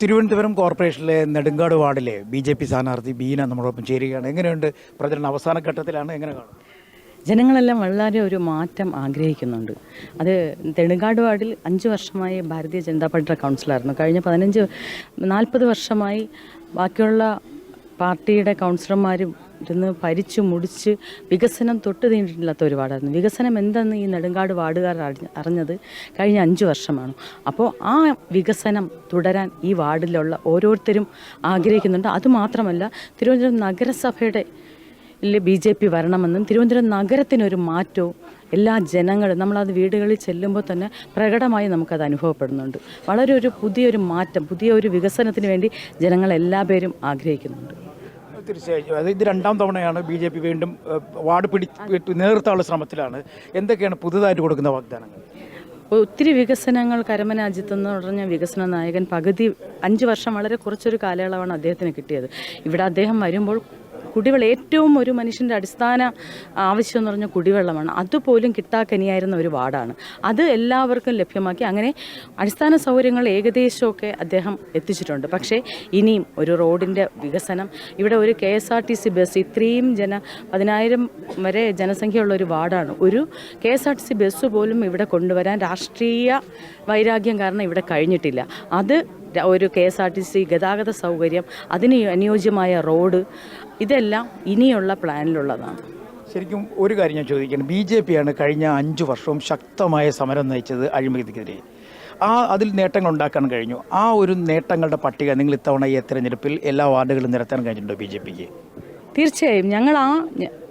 തിരുവനന്തപുരം കോർപ്പറേഷനിലെ നെടുങ്കാട് വാർഡിലെ B J P സ്ഥാനാർത്ഥി ബീന നമ്മളോടൊപ്പം ചേരുകയാണ്. എങ്ങനെയുണ്ട് പ്രചരണം അവസാന ഘട്ടത്തിലാണ്? എങ്ങനെ കാണും? ജനങ്ങളെല്ലാം വളരെ ഒരു മാറ്റം ആഗ്രഹിക്കുന്നുണ്ട്. അത് തെണുകാട് വാർഡിൽ അഞ്ച് വർഷമായി ഭാരതീയ ജനതാ പാർട്ടിയുടെ കൗൺസിലായിരുന്നു കഴിഞ്ഞ പതിനഞ്ച് നാൽപ്പത് വർഷമായി ബാക്കിയുള്ള പാർട്ടിയുടെ കൗൺസിലർമാരും ഇരുന്ന് ഭരിച്ചു മുടിച്ച് വികസനം തൊട്ട് തീണ്ടില്ലാത്ത ഒരു വാർഡായിരുന്നു വികസനം എന്തെന്ന് ഈ നെടുങ്കാട് വാർഡുകാർ അറിഞ്ഞത് കഴിഞ്ഞ അഞ്ച് വർഷമാണ്. അപ്പോൾ ആ വികസനം തുടരാൻ ഈ വാർഡിലുള്ള ഓരോരുത്തരും ആഗ്രഹിക്കുന്നുണ്ട്. അതുമാത്രമല്ല തിരുവനന്തപുരം നഗരസഭയുടെ ബി ജെ പി വരണമെന്നും തിരുവനന്തപുരം നഗരത്തിനൊരു മാറ്റവും എല്ലാ ജനങ്ങളും നമ്മളത് വീടുകളിൽ ചെല്ലുമ്പോൾ തന്നെ പ്രകടമായി നമുക്കത് അനുഭവപ്പെടുന്നുണ്ട്. വളരെ ഒരു പുതിയൊരു മാറ്റം പുതിയ ഒരു വികസനത്തിന് വേണ്ടി ജനങ്ങൾ എല്ലാ പേരും ആഗ്രഹിക്കുന്നുണ്ട്. തീർച്ചയായും. അത് ഇത് രണ്ടാം തവണയാണ് ബി ജെ പി വീണ്ടും വാർഡ് പിടി നേർത്താനുള്ള ശ്രമത്തിലാണ്. എന്തൊക്കെയാണ് പുതുതായിട്ട് കൊടുക്കുന്ന വാഗ്ദാനങ്ങൾ? ഒത്തിരി വികസനങ്ങൾ കരമന അജിത്ത് പറഞ്ഞ വികസന നായകൻ പകുതി അഞ്ച് വർഷം വളരെ കുറച്ചൊരു കാലയളവാണ് അദ്ദേഹത്തിന് കിട്ടിയത്. ഇവിടെ അദ്ദേഹം വരുമ്പോൾ കുടിവെള്ളം ഏറ്റവും ഒരു മനുഷ്യന്റെ അടിസ്ഥാന ആവശ്യം എന്ന് പറഞ്ഞാൽ കുടിവെള്ളമാണ്. അതുപോലും കിട്ടാക്കനിയായിരുന്ന ഒരു വാർഡാണ് അത് എല്ലാവർക്കും ലഭ്യമാക്കി അങ്ങനെ അടിസ്ഥാന സൗകര്യങ്ങൾ ഏകദേശമൊക്കെ അദ്ദേഹം എത്തിച്ചിട്ടുണ്ട്. പക്ഷേ ഇനിയും ഒരു റോഡിന്റെ വികസനം ഇവിടെ ഒരു K S R T C bus ഇത്രയും ജന പതിനായിരം വരെ ജനസംഖ്യയുള്ള ഒരു വാർഡാണ് ഒരു K S R T C bus പോലും ഇവിടെ കൊണ്ടുവരാൻ രാഷ്ട്രീയ വൈരാഗ്യം കാരണം ഇവിടെ കഴിഞ്ഞിട്ടില്ല. അത് ഒരു K S R T C ഗതാഗത സൗകര്യം അതിന് അനുയോജ്യമായ റോഡ് ഇതെല്ലാം ഇനിയുള്ള പ്ലാനിലുള്ളതാണ്. ശരിക്കും ഒരു കാര്യം ഞാൻ ചോദിക്കുകയാണ് ബി ജെ പിയാണ് കഴിഞ്ഞ അഞ്ച് വർഷവും ശക്തമായ സമരം നയിച്ചത് അഴിമതിക്കെതിരെ. ആ അതിൽ നേട്ടങ്ങൾ ഉണ്ടാക്കാൻ കഴിഞ്ഞു. ആ ഒരു നേട്ടങ്ങളുടെ പട്ടിക നിങ്ങൾ ഇത്തവണ ഈ തെരഞ്ഞെടുപ്പിൽ എല്ലാ വാർഡുകളും നിരത്താൻ കഴിഞ്ഞിട്ടുണ്ടോ ബി ജെ പിക്ക്? തീർച്ചയായും ഞങ്ങൾ ആ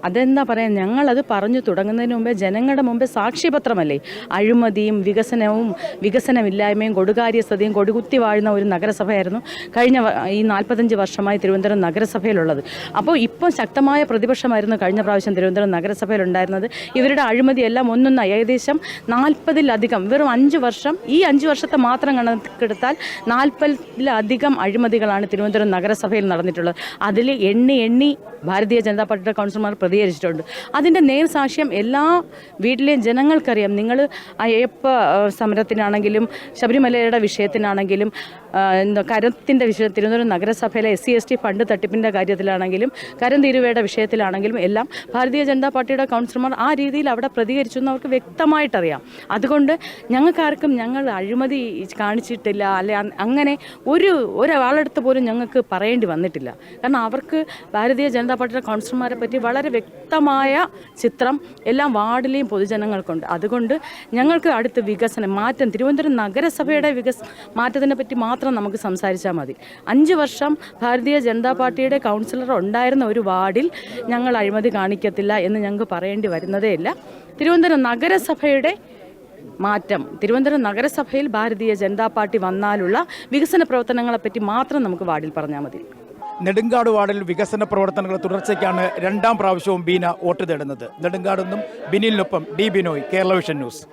അതെന്താ പറയാ ഞങ്ങളത് പറഞ്ഞു തുടങ്ങുന്നതിന് മുമ്പേ ജനങ്ങളുടെ മുമ്പേ സാക്ഷ്യപത്രമല്ലേ അഴിമതിയും വികസനവും വികസനമില്ലായ്മയും കൊടുകാര്യസ്ഥതയും കൊടുകുത്തി വാഴുന്ന ഒരു നഗരസഭയായിരുന്നു കഴിഞ്ഞ ഈ നാൽപ്പത്തഞ്ച് വർഷമായി തിരുവനന്തപുരം നഗരസഭയിലുള്ളത്. അപ്പോൾ ഇപ്പോൾ ശക്തമായ പ്രതിപക്ഷമായിരുന്നു കഴിഞ്ഞ പ്രാവശ്യം തിരുവനന്തപുരം നഗരസഭയിലുണ്ടായിരുന്നത്. ഇവരുടെ അഴിമതി എല്ലാം ഒന്നൊന്നായി ഏകദേശം നാൽപ്പതിലധികം വെറും അഞ്ച് വർഷം ഈ അഞ്ച് വർഷത്തെ മാത്രം കണക്കെടുത്താൽ നാൽപ്പതിലധികം അഴിമതികളാണ് തിരുവനന്തപുരം നഗരസഭയിൽ നടന്നിട്ടുള്ളത്. അതിൽ എണ്ണി എണ്ണി ഭാരതീയ ജനതാ പാർട്ടിയുടെ കൗൺസിലർമാർ പ്രതികരിച്ചിട്ടുണ്ട്. അതിന്റെ നേർസാക്ഷ്യം എല്ലാ വീട്ടിലെയും ജനങ്ങൾക്കറിയാം. നിങ്ങൾ അയ്യപ്പ സമരത്തിനാണെങ്കിലും ശബരിമലയുടെ വിഷയത്തിനാണെങ്കിലും എന്താ കരത്തിന്റെ വിഷയം തിരുവനന്തപുരം നഗരസഭയിലെ S C S T fund തട്ടിപ്പിന്റെ കാര്യത്തിലാണെങ്കിലും കരം തീരുവയുടെ വിഷയത്തിലാണെങ്കിലും എല്ലാം ഭാരതീയ ജനതാ പാർട്ടിയുടെ കൗൺസിലർമാർ ആ രീതിയിൽ അവിടെ പ്രതികരിച്ചു എന്ന് അവർക്ക് വ്യക്തമായിട്ടറിയാം. അതുകൊണ്ട് ഞങ്ങൾക്കാർക്കും ഞങ്ങൾ അഴിമതി കാണിച്ചിട്ടില്ല. അല്ലെ അങ്ങനെ ഒരു ഒരാളെടുത്ത് പോലും ഞങ്ങൾക്ക് പറയേണ്ടി വന്നിട്ടില്ല. കാരണം അവർക്ക് ഭാരതീയ ജനതാ പാർട്ടിയുടെ കൗൺസിലർമാരെ പറ്റി വളരെ വ്യക്തമായ ചിത്രം എല്ലാ വാർഡിലെയും പൊതുജനങ്ങൾക്കുണ്ട്. അതുകൊണ്ട് ഞങ്ങൾക്ക് അടുത്ത് വികസനം മാറ്റം തിരുവനന്തപുരം നഗരസഭയുടെ വികസ മാറ്റത്തിനെ പറ്റി മാത്രം നമുക്ക് സംസാരിച്ചാൽ മതി. അഞ്ച് വർഷം ഭാരതീയ ജനതാ പാർട്ടിയുടെ കൗൺസിലർ ഉണ്ടായിരുന്ന ഒരു വാർഡിൽ ഞങ്ങൾ അഴിമതി കാണിക്കത്തില്ല എന്ന് ഞങ്ങൾക്ക് പറയേണ്ടി വരുന്നതേ ഇല്ല. തിരുവനന്തപുരം നഗരസഭയുടെ മാറ്റം തിരുവനന്തപുരം നഗരസഭയിൽ ഭാരതീയ ജനതാ പാർട്ടി വന്നാലുള്ള വികസന പ്രവർത്തനങ്ങളെപ്പറ്റി മാത്രം നമുക്ക് വാർഡിൽ പറഞ്ഞാൽ മതി. നെടുങ്കാട് വാർഡിൽ വികസന പ്രവർത്തനങ്ങൾ തുടർച്ചയ്ക്കാണ് രണ്ടാം പ്രാവശ്യവും ബീന വോട്ട് തേടുന്നത്. നെടുങ്കാട് നിന്നും ബിനിലിനൊപ്പം D Binoy Kerala vision news.